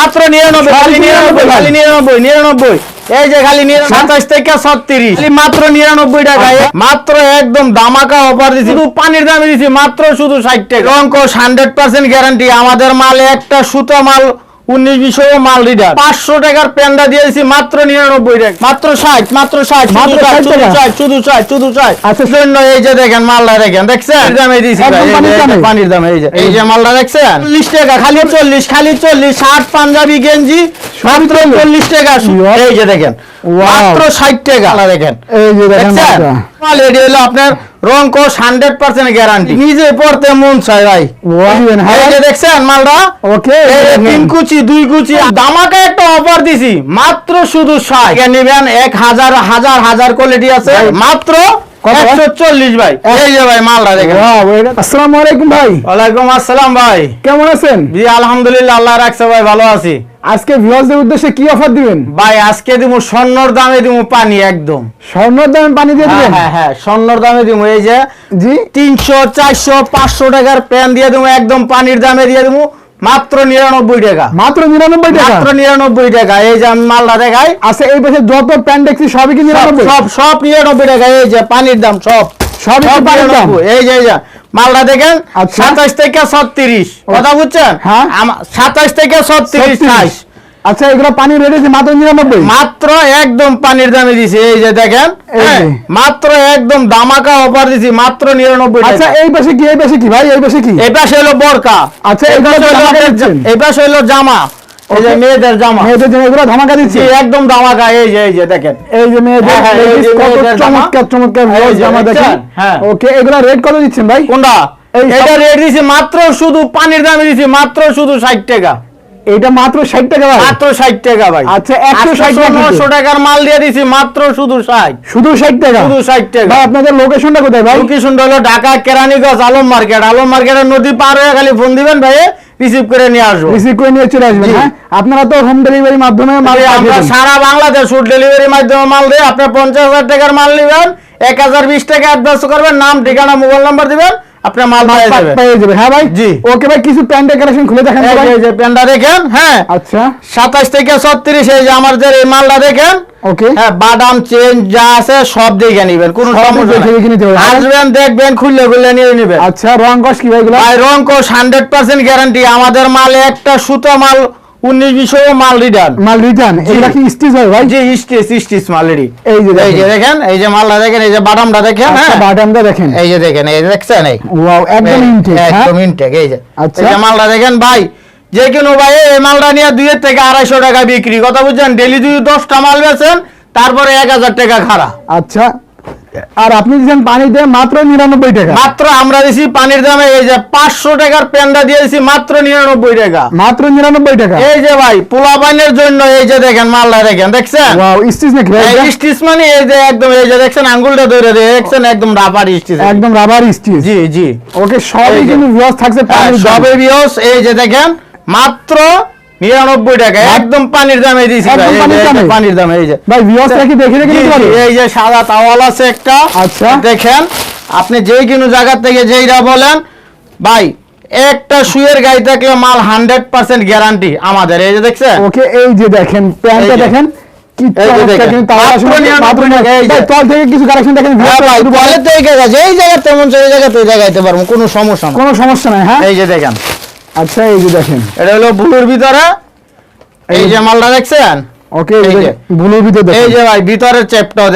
মাত্র নিরানব্বই খালি নিরানব্বই খালি নিরানব্বই নিরানব্বই। এই যে খালি সাতাশ থেকে ছত্রিশ। মাত্র নিরানব্বই টাকা মাত্র একদম দামাকা অফার দিছি। শুধু পানির দামে দিছি মাত্র শুধু ষাট টাকা। অঙ্ক হান্ড্রেড পার্সেন্ট গ্যারান্টি আমাদের মাল একটা সুতো মাল উনিশ বিশো মাল রিডার পাঁচশো টাকার প্যান্ডা দিয়েছি মাত্র নিরানব্বই টাকা। মাত্র ষাট মাত্র ষাট মাত্র ষাট, শুধু ষাট শুধু ষাট শুধু ষাট। জন্য এই যে দেখেন মালটা দেখেন দেখছেন? দামে দিয়েছি ভাই, একদম এই যে, পানির দামে? এই যে এই যে মালটা দেখছেন? চল্লিশ টাকা খালি চল্লিশ খালি চল্লিশ ষাট পাঞ্জাবি গেঞ্জি মাত্র চল্লিশ। টাকা এই যে দেখেন মাত্র ষাট টাকা। দেখেন এই যে দেখেন মাল এটি হলো আপনার? রংকোশ হান্ড্রেড পার্সেন্ট গ্যারান্টি নিজে পড়তে মন চায় ভাই। দেখছেন মালটা? ওকে তিন কুচি দুই কুচি দামাকে একটা অফার দিছি মাত্র শুধু ষাট। নিবেন এক হাজার হাজার হাজার কোয়ালিটি আছে। মাত্র ভাই। এই যে ভাই মালটা দেখেন। আসসালামু আলাইকুম ভাই। ওয়ালাইকুম আসসালাম ভাই। কেমন আছেন? জি আলহামদুলিল্লাহ আল্লাহ রাখছে ভাই ভালো আছি। আজকে ভিউয়ার্সদের উদ্দেশ্যে কি অফার দিবেন? ভাই আজকে দিমু স্বর্ণর দামে দিমু পানি একদম। স্বর্ণের দামে পানি দিয়ে দিবেন? হ্যাঁ হ্যাঁ স্বর্ণর দামে দিমু। এই যে জি। তিনশো চারশো পাঁচশো টাকার প্যান দিয়ে দেবো একদম পানির দামে দিয়ে দেবো মাত্র নিরানব্বই টাকা। মাত্র নিরানব্বই টাকা? মাত্র নিরানব্বই টাকা। এই যে আমি মালটা দেখাই। আছে এই পাশে যত প্যান্ট দেখছি সবই কি সব নিরানব্বই? সব সব নিরানব্বই টাকা। এই যে পানির দাম সব। সব পানির দাম? এই যে এই যে মালটা দেখেন আচ্ছা। সাতাশ থেকে ছত্রিশ। কথা বুঝছেন? হ্যাঁ। সাতাশ থেকে ছত্রিশ 36 ষাট আচ্ছা এগুলো পানি রেট আছে মাত্র নিরানব্বই? মাত্র একদম পানির দামে দিছি এই যে দেখেন হ্যাঁ। মাত্র একদম দামাকা অফার দিছি মাত্র নিরানব্বই আচ্ছা এই পাশে কি এই পাশে কি ভাই এই পাশে কি? এই পাশে হলো বরকা। আচ্ছা এই পাশে হলো ধামাকা এই জামা। এই যে মেয়েদের জামা। মেয়েদের জন্য এগুলো ধামাকা দিচ্ছি একদম দামাকা এই যে এই যে দেখেন। এই যে মেয়েদের হ্যাঁ, হ্যাঁ। চমৎকার চমৎকার জামা দেখেন। হ্যাঁ। ওকে এগুলো রেট কত দিচ্ছেন ভাই? কোনটা? এই সব- এটা রেট দিছি মাত্র শুধু পানির দামে দিছি মাত্র শুধু ষাট টাকা। এটা মাত্র ষাট টাকা ভাই। মাত্র ষাট টাকা ভাই। আচ্ছা, 160 টাকা কিন্তু। নশো টাকার মাল দিয়ে দিছি মাত্র শুধু ষাট। শুধু ষাট টাকা? শুধু ষাট টাকা। ভাই আপনাদের লোকেশনটা কোথায় ভাই? লোকেশন হলো ঢাকা কেরানীগঞ্জ আলম মার্কেট। আলম মার্কেটের নদী পার হয়ে খালি ফোন দিবেন ভাই রিসিভ করে নিয়ে আসব। রিসিভ করে নিয়ে চলে আসবেন হ্যাঁ? আপনারা তো হোম ডেলিভারির মাধ্যমে মাল আমরা সারা বাংলাদেশ ফুড ডেলিভারির মাধ্যমে মাল দিই। আপনি পঞ্চাশ হাজার টাকার মাল নেবেন এক হাজার বিশ টাকা অ্যাডভান্স করবেন নাম ঠিকানা মোবাইল নাম্বার দিবেন। আপনার মাল মাল পেয়ে পা- যাবেন পেয়ে যাবে। হ্যাঁ ভাই? জি। ওকে ভাই কিছু প্যান্টের কালেকশন খুলে দেখেন এই যে- প্যান্টটা দেখেন হ্যাঁ? আচ্ছা। সাতাশ থেকে ছত্রিশ এই যে আমার এই মালটা দেখেন। ওকে। হ্যাঁ বাদাম চেন যা আছে সব দেখে নিবেন কোনো সমস্যা নাই। আসবেন দেখবেন খুললে নিয়ে নেবেন। আচ্ছা রং কস কি ভাই এগুলো? ভাই রঙ্কশ হান্ড্রেড পার্সেন্ট গ্যারান্টি আমাদের মালে একটা সুতো মাল উনিশ বিশো মাল রিটার্ন মাল রিটার্ন এগুলা কি স্টিচ হয় ভাই? যে স্টিচ স্টিচ মাল এই যে এই যে দেখেন। এই যে মালটা দেখেন এই যে দেখেন হ্যাঁ? বাটামটা দেখেন। এই যে দেখেন এই দেখছেন এই? ওয়াও একদম ইনটেক একদম ইনটেক এই যে। আচ্ছা। এই মালটা দেখেন ভাই যে কোনো ভাই এই মালটা নিয়ে দুই থেকে আড়াইশো টাকা বিক্রি। কথা বুঝছেন? ডেলি যদি দশটা মাল বেচেন তারপরে এক হাজার টাকা খারা আচ্ছা। আর আপনি দিচ্ছেন পানি দিয়ে মাত্র নিরানব্বই টাকা। মাত্র আমরা দিছি পানির দামে এই যে পাঁচশো টাকার প্যান্ডা দিয়ে দিছি মাত্র নিরানব্বই টাকা। মাত্র নিরানব্বই টাকা। এই যে ভাই পোলা পানের জন্য এই যে দেখেন মালটা দেখেন দেখছেন? স্টিচ নাকি মানে এই যে একদম এই যে দেখছেন আঙ্গুলটা ধরে দিয়ে দেখছেন একদম রাবার স্টিচ একদম রাবার স্টিচ। জি জি। ওকে সবই কিন্তু থাকছে হ্যাঁ, পানির দামে। এই যে দেখেন মাত্র নিরানব্বই টাকা একদম পানির দামে দিয়েছি যে, পানির দামে? এই যে। ভাই ভিউয়ার্সরা কি দেখে দেখে নিতে পারবে এই যে সাদা তাওয়াল আছে একটা। আচ্ছা। দেখেন আপনি যেই কোনো জায়গা থেকে বলেন ভাই একটা শুয়ের থাকলে মাল হান্ড্রেড পার্সেন্ট গ্যারান্টি আমাদের এই যে দেখছেন? ওকে এই যে দেখেন প্যান্টটা দেখেন যে যে। কোনো সমস্যা নাই হ্যাঁ? এই যে দেখেন। আচ্ছা এই যে দেখেন। এটা হলো ব্লুর ভিতরে। এই যে মালটা দেখছেন? ওকে ব্লুর ভিতর এই যে ভাই ভিতরের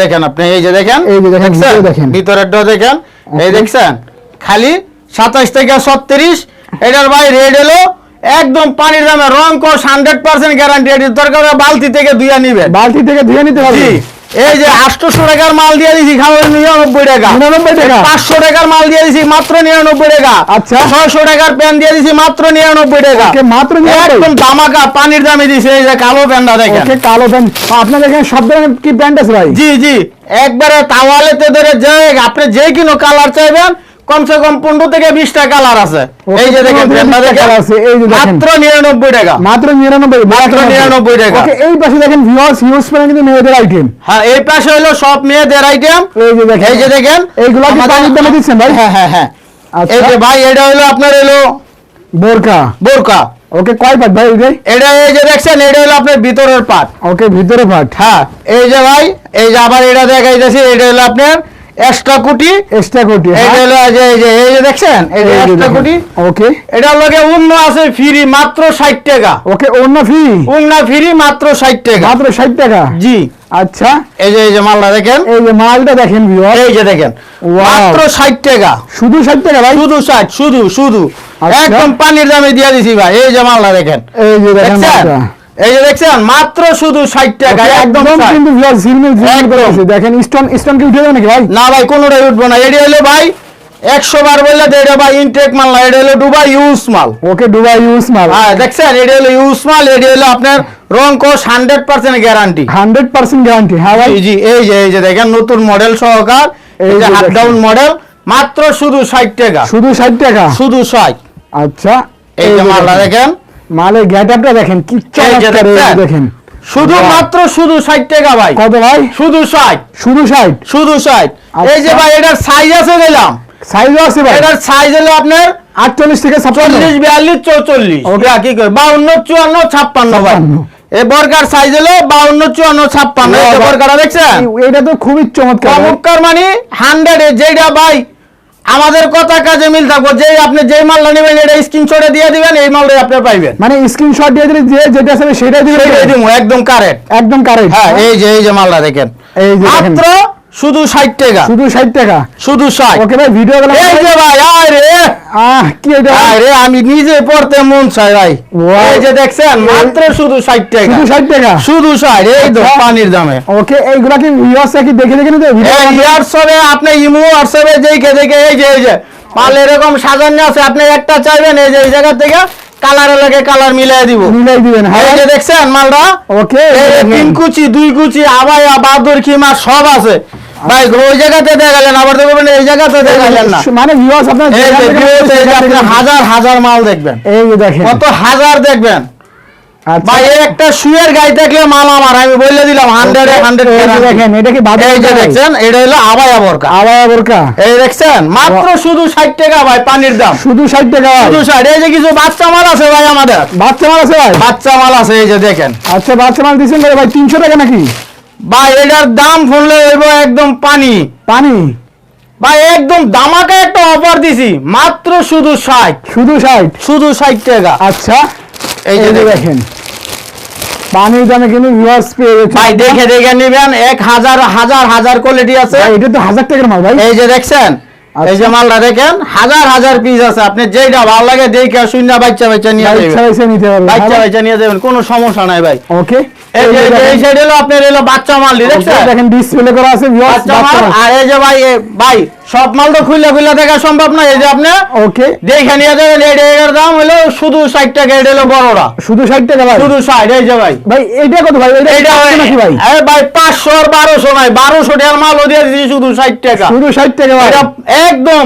দেখেন আপনি। এই যে দেখেন এই যে দেখেন, দেখেন। ভিতরেরটাও দেখেন। এই দেখছেন? খালি সাতাশ থেকে ছত্রিশ। এটার ভাই রেড হলো একদম পানির দামে। রং কোষ হান্ড্রেড পার্সেন্ট গ্যারান্টি এটির দরকার বালতি থেকে দুইয়া নিবেন। বালতি থেকে ধুয়ে নিতে হবে এই যে আটশোশো টাকার মাল দিয়ে দিছি নিরানব্বই টাকা। 99 টাকা। পাঁচশো টাকার মাল দিয়ে দিছি মাত্র নিরানব্বই টাকা। আচ্ছা। ছয়শো টাকার প্যান্ট দিয়ে দিছি মাত্র নিরানব্বই টাকা। মাত্র একদম দামাকা পানির দামে দিছে এই যে কালো প্যান্টটা দেখেন। কালো প্যান্ট আপনাদের এখানে সব ধরনের কি প্যান্ট আছে ভাই? জি জি। একবারে তাওয়ালেতে ধরে যে আপনি যে কোনো কালার চাইবেন কমসে কম পনেরো থেকে বিশটা কালার আছে। এই যে দেখেন 15 থেকে প্যান্টটা 20টা দেখেন colour আছে, এই যে মাত্র নিরানব্বই টাকা। মাত্র নিরানব্বই মাত্র 99 টাকা। এই পাশে দেখেন ভিউয়ার্স কিন্তু মেয়েদের আইটেম হ্যাঁ এই পাশে হলো সব মেয়েদের আইটেম এই যে দেখেন। এই যে দেখেন এইগুলো পানির দামে দিচ্ছেন ভাই? হ্যাঁ হ্যাঁ হ্যাঁ। আচ্ছা। এই যে ভাই এটা হলো আপনার হলো বোরকা। বোরকা। ওকে কয় পাট ভাই এটা এই যে দেখছেন এটা হলো আপনার ভিতরের পাট। ওকে ভিতরে পাট। হ্যাঁ এই যে ভাই এই যে আবার এটা দেখাইতেছি এটা হলো আপনার এক্সট্রা কুটি? এক্সট্রা কোটি এই যে এই যে এই যে দেখছেন? এই যে এক্সট্রা কুটি? ওকে। এটা লগে অন্য আছে ফ্রি মাত্র ষাট টাকা। ওকে অন্য ফ্রি উন্না ফ্রি মাত্র ষাট টাকা। মাত্র ষাট টাকা? জি। আচ্ছা। এই যে এই যে মালটা দেখেন? এই যে মালটা দেখেন ভিউয়ার এই যে দেখেন। মাত্র ষাট টাকা। শুধু ষাট টাকা ভাই? শুধু ষাট শুধু শুধু। আচ্ছা। একদম পানির দামে দিয়ে দিছি ভাই। এই যে মালটা দেখেন। এই যে দেখেন। এই যে দেখছেন মাত্র শুধু ষাট টাকা একদম 60 কিন্তু ভিউয়ার ঝিলমিল ঝিলমিল করে দেখেন স্টোন স্টোন কি উঠে যাবে নাকি ভাই? না ভাই কোনোটাই উঠবো না। এটি হলো ভাই একশো বার বললে তো এটা ভাই ইনটেক মাল না। এটা হলো দুবাই ইউজ মাল। ওকে দুবাই ইউজ মাল। হ্যাঁ দেখছেন এটি হলো ইউজ মাল এটি হলো আপনার রং কোষ hundred percent guarantee hundred percent guarantee হ্যাঁ ভাই? জি এই যে এই যে দেখেন নতুন মডেল সহকার এই যে হাফ ডাউন মডেল মাত্র শুধু ষাট টাকা। শুধু ষাট টাকা? শুধু ষাট। আচ্ছা এই যে মালটা দেখেন মালের গেটআপটা দেখেন কি চমৎকার? দেখেন। শুধু. মাত্র শুধু ষাট টাকা ভাই। কত ভাই? শুধু ষাট। শুধু ষাট? শুধু ষাট। এই যে আচ্ছা। ভাই এটার সাইজ আছে দিলাম সাইজও আছে ভাই। এটার সাইজ হলো আপনার আটচল্লিশ থেকে ছাপ্পান্ন। চল্লিশ বিয়াল্লিশ চৌচল্লিশ। Okay. কি করে বাউন্ন চুয়ান্ন ছাপ্পান্ন ভাই। ছাপ্পান্ন। এই বর্গার সাইজ হলো বাউন্ন চুয়ান্ন ছাপ্পান্ন। এই বর্গাটা দেখছেন? এটা তো খুবই চমৎকার। চমৎকার মানে হান্ড্রেড যেটা ভাই আমাদের কথা কাজে মিল থাকব। যে আপনি যে মালটা নেবেন এটা স্ক্রিনশটে দিয়ে দিবেন এই মালটাই আপনি পাইবেন। মানে স্ক্রিনশট দিয়ে দিলে যে যেটা আছে সেটাই দিয়ে সেটাই দিব একদম কারেক্ট একদম কারেক্ট হ্যাঁ এই যে এই যে মালটা দেখেন। এই যে মাত্র শুধু ষাট টাকা। শুধু ষাট টাকা? শুধু ষাট। ওকে ভাই ভিডিও গুলো এই যে ভাই। আরে আহ কি এটা? আরে আমি নিজে পড়তে মন চাই ভাই. এই যে দেখছেন মাত্র শুধু ষাট টাকা। শুধু ষাট টাকা? শুধু ষাট এই তো আচ্ছা। পানির দামে। ওকে এইগুলা কি ভিউয়ার্স কি দেখে দেখে নিতে ভিডিও এই হোয়াটসঅ্যাপে আপনি ইমো হোয়াটসঅ্যাপে যেইকে দেখে এই যে এই যে মাল এরকম সাজানো আছে আপনি একটা চাইবেন এই যে এই জায়গা থেকে কালার লাগে কালার মিলাই দিব। মিলাই দিবেন হ্যাঁ। এই যে দেখছেন মালটা? ওকে তিন কুচি দুই কুচি আবায়া বাদুর খিমা সব আছে। ভাই ওই জায়গাতে দেখালেন আবার এই জায়গাতে দেখালেন না। মানে ভিউয়ার্স আপনার এই যে আপনি হাজার হাজার মাল দেখবেন। এই যে দেখেন। কত হাজার দেখবেন। আচ্ছা। ভাই একটা শুয়ের গাই দেখলে মাল আমার আমি বলে দিলাম হান্ড্রেড হান্ড্রেড এই দেখেন এটা কি এই যে দেখছেন এটা হলো আবায়া বরকা। আবার বোরকা। এই দেখছেন মাত্র শুধু ষাট টাকা ভাই পানির দাম। শুধু ষাট টাকা শুধু ষাট এই যে কিছু বাচ্চা মাল আছে ভাই আমাদের। বাচ্চা মাল আছে ভাই? বাচ্চা মাল আছে এই যে দেখেন। আচ্ছা বাচ্চা মাল দিচ্ছেন ভাই ভাই তিনশো টাকা নাকি? ভাই এটার দাম শুনলে হইব একদম পানি। পানি? ভাই একদম দামাকে একটা অফার দিছি মাত্র শুধু ষাট। শুধু ষাট? শুধু ষাট টাকা। আচ্ছা এই যে দেখেন। দেখেন। পানির দামে কিন্তু ভিউয়ার্স পেয়ে গেছে। ভাই দেখে দেখে নিবেন এক হাজার হাজার হাজার কোয়ালিটি আছে। এটা তো হাজার টাকার মাল ভাই। এই যে দেখছেন এই যে মালটা দেখেন হাজার হাজার পিস আছে। আপনি যেটা ভালো লাগে দেখে শূন্য বাচ্চা বাচ্চা নিয়ে যাবেন বাচ্চা বাচ্চা নিয়ে যাবেন কোনো সমস্যা নাই ভাই। ওকে। এই যে এই সাইড হলো আপনার হলো বাচ্চা মাল দেখেন। ডিসপ্লে করা আছে বাচ্চা মাল। আর এই যে ভাই ভাই সব মাল তো খুলে খুলে দেখা সম্ভব না এই যে আপনি ওকে দেখে নিয়ে যাবেন এই এটার দাম হলো শুধু ষাট টাকা এটা হলো বড়রা। শুধু ষাট টাকা ভাই? শুধু ষাট এই যে ভাই। ভাই এটা কত ভাই? এটা নাকি ভাই? এই ভাই পাঁচশো আর বারোশো নাই বারোশো টাকার মাল ও দিয়ে দিচ্ছি শুধু ষাট টাকা। শুধু ষাট টাকা ভাই? একদম।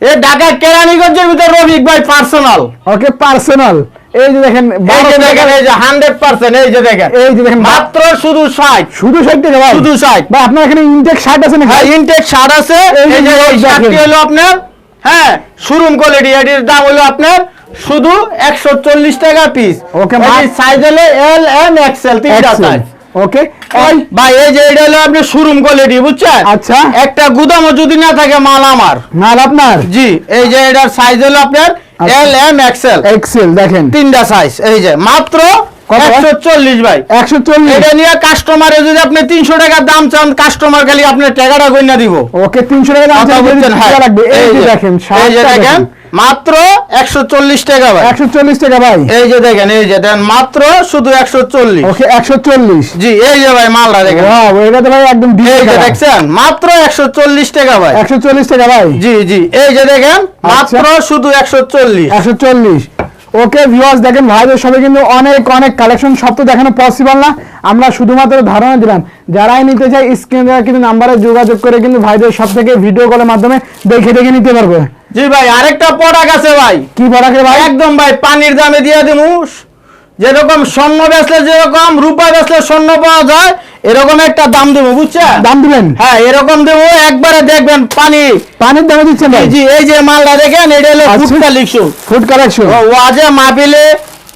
এ ঢাকা কেরানীগঞ্জের ভিতরে রফিক ভাই পার্সোনাল ওকে পার্সোনাল এই যে দেখেন এই যে দেখেন এই যে হান্ড্রেড পার্সেন্ট এই যে দেখেন। এই যে দেখেন মাত্র শুধু ষাট। শুধু ষাট টাকা ভাই। শুধু ষাট। ভাই আপনার এখানে ইনটেক শার্ট আছে হ্যাঁ ইনটেক শার্ট আছে। এই যে। শার্টটি হলো আপনার? হ্যাঁ শোরুম কোয়ালিটি এটির দাম হলো আপনার শুধু একশো চল্লিশ টাকা পিস মা- সাইজ হলো এল এম এক্সেল তিনটা। সাইজ ওকে ভাই। এই যে এটা হলো আপনার শোরুম কোয়ালিটি বুঝছেন? আচ্ছা। একটা গুদামও যদি না থাকে মাল আমার। মাল আপনার? জি এই যে এটার সাইজ হলো আপনার। এল এম এক্সেল এক্সেল দেখেন। তিনটা সাইজ এই যে মাত্র কত? একশো চল্লিশ ভাই। একশো চল্লিশ। এটা নিয়ে কাস্টমারে যদি আপনি তিনশো টাকার দাম চান কাস্টমার খালি আপনার টাকাটা গইনা দিব। ওকে তিনশো টাকা দাম হ্যাঁ। লাগবে। এই দেখেন। দেখেন। মাত্র একশো চল্লিশ টাকা ভাই। একশো চল্লিশ টাকা ভাই। এই যে দেখেন এই যে দেন মাত্র শুধু একশো চল্লিশ। ওকে একশো চল্লিশ। জি এই যে ভাই মালটা দেখেন। ওয়াও এটা তো ভাই একদম এই যে দেখছেন মাত্র একশো চল্লিশ টাকা ভাই। একশো চল্লিশ টাকা ভাই। জি জি এই যে দেখেন আচ্ছা। মাত্র শুধু একশো চল্লিশ। একশো চল্লিশ। ওকে ভিউয়ার্স দেখেন ভাইদের সবাই কিন্তু অনেক অনেক কালেকশন সব তো দেখানো পসিবল না। আমরা শুধুমাত্র ধারণা দিলাম যারাই নিতে চাই স্ক্রিনে কিন্তু নাম্বারে যোগাযোগ করে কিন্তু ভাইদের সব থেকে ভিডিও কলের মাধ্যমে দেখে দেখে নিতে পারবে। জি ভাই আরেকটা প্রোডাক্ট আছে ভাই। কি পড়াকে ভাই? একদম ভাই পানির দামে দিয়ে দিমু যেরকম স্বর্ণ বেচলে যেরকম রূপা বেচলে স্বর্ণ পাওয়া যায় এরকম একটা দাম দেবো বুঝছে দাম দিবেন? হ্যাঁ এরকম দেবো একবারে দেখবেন পানি। পানির দামে দিচ্ছেন জি এই যে মালটা দেখেন এটা হলো ফুটকা ফুড কালেকশন ফুড কালেকশন ওয়াজে মাহফিলে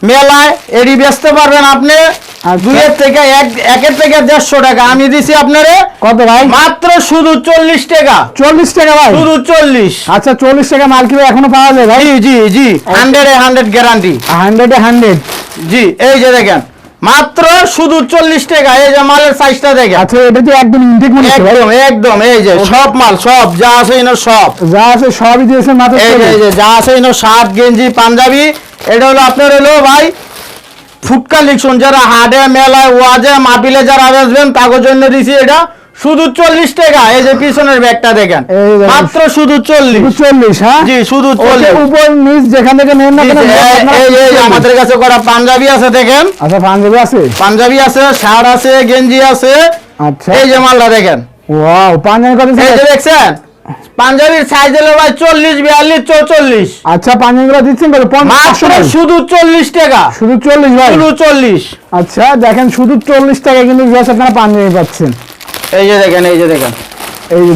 মেলায় এডি বেচতে পারবেন আপনি। আচ্ছা। দুইয়ের থেকে এক একের থেকে দেড়শো টাকা। আমি দিছি আপনারে কত ভাই? মাত্র শুধু চল্লিশ টাকা। চল্লিশ টাকা ভাই? শুধু চল্লিশ। আচ্ছা চল্লিশ টাকা মাল কি এখনও পাওয়া যায় ভাই? জি জি জি। Hundred hundred guarantee. হান্ড্রেডে হান্ড্রেড জি এই যে দেখেন। মাত্র শুধু চল্লিশ টাকা। এই যে মালের সাইজটা দেখেন। আচ্ছা এটা তো একদম ইনটেক মনে একদম একদম এই যে সব মাল সব। যা আছে এনো সব। যা আছে সবই দিয়েছেন মাত্র এই যে- এই যে যা আছে এনো শার্ট গেঞ্জি পাঞ্জাবি এটা হলো আপনার হলো ভাই ফুড কালেকশন যারা হাটে মেলায় ওয়াজে মাপিলে যারা বেচবেন তাদের জন্য দিছি এটা। শুধু চল্লিশ টাকা এই যে পিছনের ব্যাগটা দেখেন। মাত্র শুধু চল্লিশ। চল্লিশ হ্যাঁ? জি শুধু চল্লিশ। উপর নিচ যেখান থেকে নেন না জি, কেন জি, এই- আপনারা এই- এই যে 40 আমাদের কাছে করা পাঞ্জাবি আছে দেখেন। আচ্ছা পাঞ্জাবি আছে? পাঞ্জাবি আছে শার্ট আছে গেঞ্জি আছে। আচ্ছা। এই যে মালটা দেখেন। ওয়াও পাঞ্জাবি কত দেখছেন? পাঞ্জাবির সাইজ হলো ভাই চল্লিশ বিয়াল্লিশ চৌচল্লিশ। আচ্ছা পাঞ্জাবিগুলো দিচ্ছেন কত শুধু চল্লিশ টাকা। শুধু চল্লিশ ভাই? শুধু চল্লিশ। আচ্ছা দেখেন শুধু চল্লিশ টাকা কিন্তু আপনারা পাঞ্জাবি পাচ্ছেন। এই যে দেখেন এই যে দেখেন।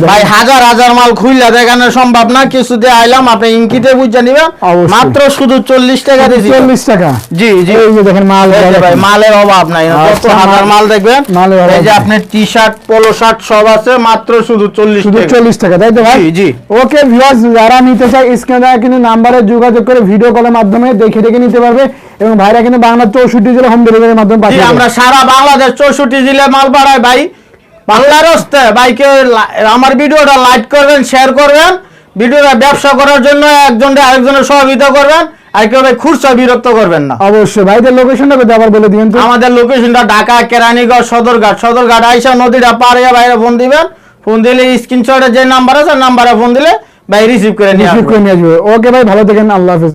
ভাই। হাজার হাজার মাল খুললে দেখানো সম্ভব না কিছু দিয়ে আইলাম আপনি ইঙ্কিতে বুঝে নিবেন মাত্র শুধু চল্লিশ টাকা চল্লিশ টাকা? জি জি। এই যে দেখেন মাল ভাই মালের অভাব নাই। কত আচ্ছা, হাজার মাল- দেখবেন এই যে আপনার টি শার্ট পোলো শার্ট সব আছে মাত্র শুধু চল্লিশ শুধু চল্লিশ টাকা তাই তো ভাই? জি, জি। ওকে ভিউয়ার্স যারা নিতে চায় স্ক্রিনে দেওয়া কিন্তু নাম্বারে যোগাযোগ করে ভিডিও কলের মাধ্যমে দেখে দেখে নিতে পারবে। এবং ভাইরা কিন্তু চৌষট্টি জেলা হোম ডেলিভারির মাধ্যমে আমরা সারা বাংলাদেশ চৌষট্টি জেলায় মাল পাঠাই ভাই। বাংলার ভাইকে লা- আমার ভিডিওটা লাইক করবেন শেয়ার করবেন। ভিডিওটা ব্যবসা করার জন্য একজনকে আরেকজনের সহযোগিতা করবেন। আর কেউ ভাই খুরসা বিরক্ত করবেন না। অবশ্যই ভাইদের লোকেশনটা কোথায় আবার বলে দিবেন তো। আমাদের লোকেশনটা ঢাকা কেরানীগঞ্জ সদরঘাট। সদরঘাট আইসা নদীটা পার হয়ে বাইরে ফোন দিবেন। ফোন দিলে স্ক্রিনশটে যে নাম্বার আছে নাম্বারে ফোন দিলে ভাই রিসিভ। করে নিয়ে আসবে। ওকে ভাই ভালো থাকেন আল্লাহ হাফিজ।